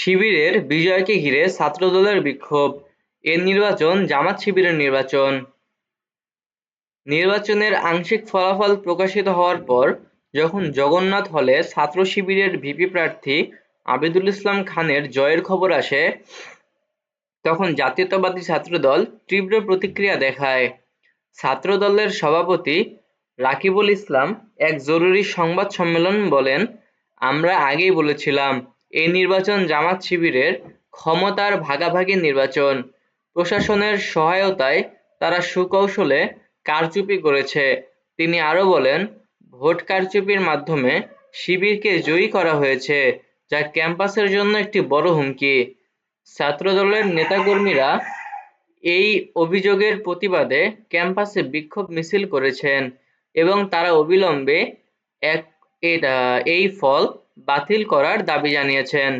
শিবিরের বিজয়কে ঘিরে ছাত্রদলের বিক্ষোভ। এ নির্বাচন জামাত শিবিরের নির্বাচন। নির্বাচনের আংশিক ফলাফল প্রকাশিত হওয়ার পর যখন জগন্নাথ হলে ছাত্র শিবিরের ভিপি প্রার্থী আবিদুল ইসলাম খানের জয়ের খবর আসে, তখন জাতীয়তাবাদী ছাত্রদল তীব্র প্রতিক্রিয়া দেখায়। ছাত্রদলের সভাপতি রাকিবুল ইসলাম এক জরুরি সংবাদ সম্মেলন বলেন, আমরা আগেই বলেছিলাম এই নির্বাচন জামাত শিবিরের ক্ষমতার ভাগাভাগি নির্বাচন। প্রশাসনের সহায়তায় তারা সুকৌশলে কারচুপি করেছে। তিনি আরও বলেন, ভোট কারচুপির মাধ্যমে শিবিরকে জয়ী করা হয়েছে, যা ক্যাম্পাসের জন্য একটি বড় হুমকি। ছাত্রদলের নেতাকর্মীরা এই অভিযোগের প্রতিবাদে ক্যাম্পাসে বিক্ষোভ মিছিল করেছেন এবং তারা অবিলম্বে এক এই ফল বাতিল করার দাবি জানিয়েছেন।